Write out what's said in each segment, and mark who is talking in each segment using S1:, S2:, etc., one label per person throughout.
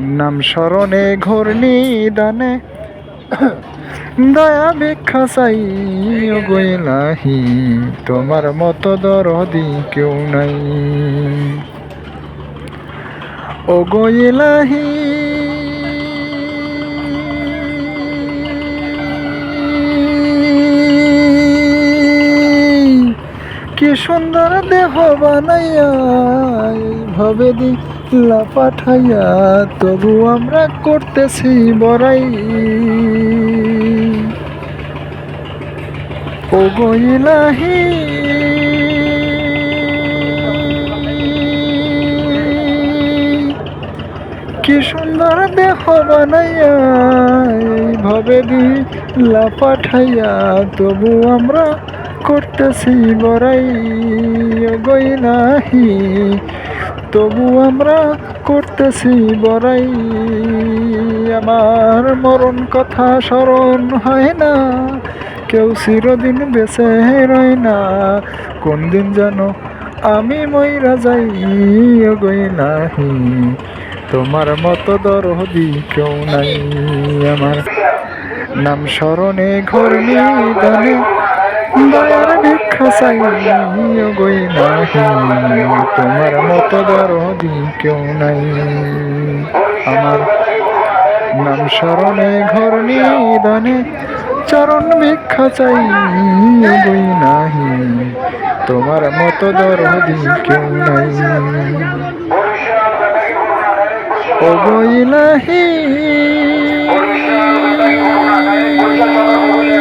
S1: নাম স্মরণে ঘোর দানে। দয়া ভিক্ষা চাই ও গৈলাহি তোমার মতো দরদি কেউ নাই। ও গৈলাহি কি সুন্দর দেহ বানাইয়া এইভাবে দিলা পাঠাইয়া তবু আমরা করতেছি বড়াই। ও গইলাহি কি সুন্দর দেহ বানাইয়া এইভাবে দিলা পাঠাইয়া তবু আমরা করতেছি বড়াই। গইলাহি তবু আমরা করতেছি বড়াই। আমার মরণ কথা স্মরণ হয় না। কেউ চিরদিন বেঁচে রয় না। কোন দিন যেন আমি ময়রা যাই ও গইলাহি তোমার মতো দরদি কেউ নাই আমার। নাম স্মরণে ঘর নিদানে দয়ার ভিক্ষা চাই ও গইলাহি তোমার মতো দরদি কেউ নাই। আমার নাম স্মরণে ঘর নিদানে চরণ ভিক্ষা চাই ও গইলাহি তোমার মতো দরদি কেউ নাই। ও গইলাহি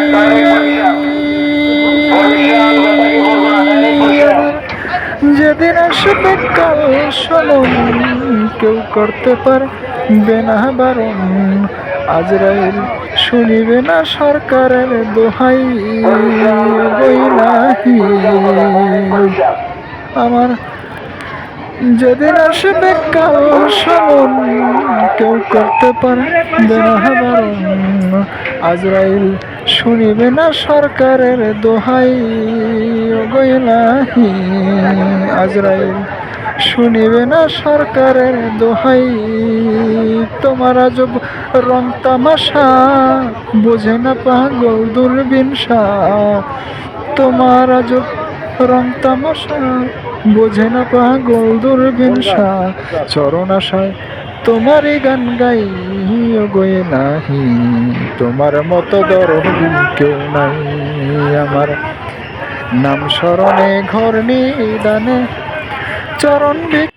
S1: যেদিন কাল কেউ করতে পারবে না বারণ। আজরাইল শুনিবে না সরকারের দোহাই। গইলাহি আমার যেদিন আসবে কাল সমন কেউ করতে পারবে না বারণ। আজরাইল শুনিবে না সরকারের দোহাই। গইলাহি আজরাইল শুনিবে না সরকারের দোহাই। তোমার আজব রং তামাশা, বোঝে না পাগল দূরবিনসা তোমার আজব রং তামাশা, বোঝে না পাগল দূরবিনসা চরণ আশায় তোমারই গান গাই গয়ে নাহি। তোমার মতো দরদি কেউ নাই। আমার নাম স্মরণে ঘর নিদানে চরণ ভিক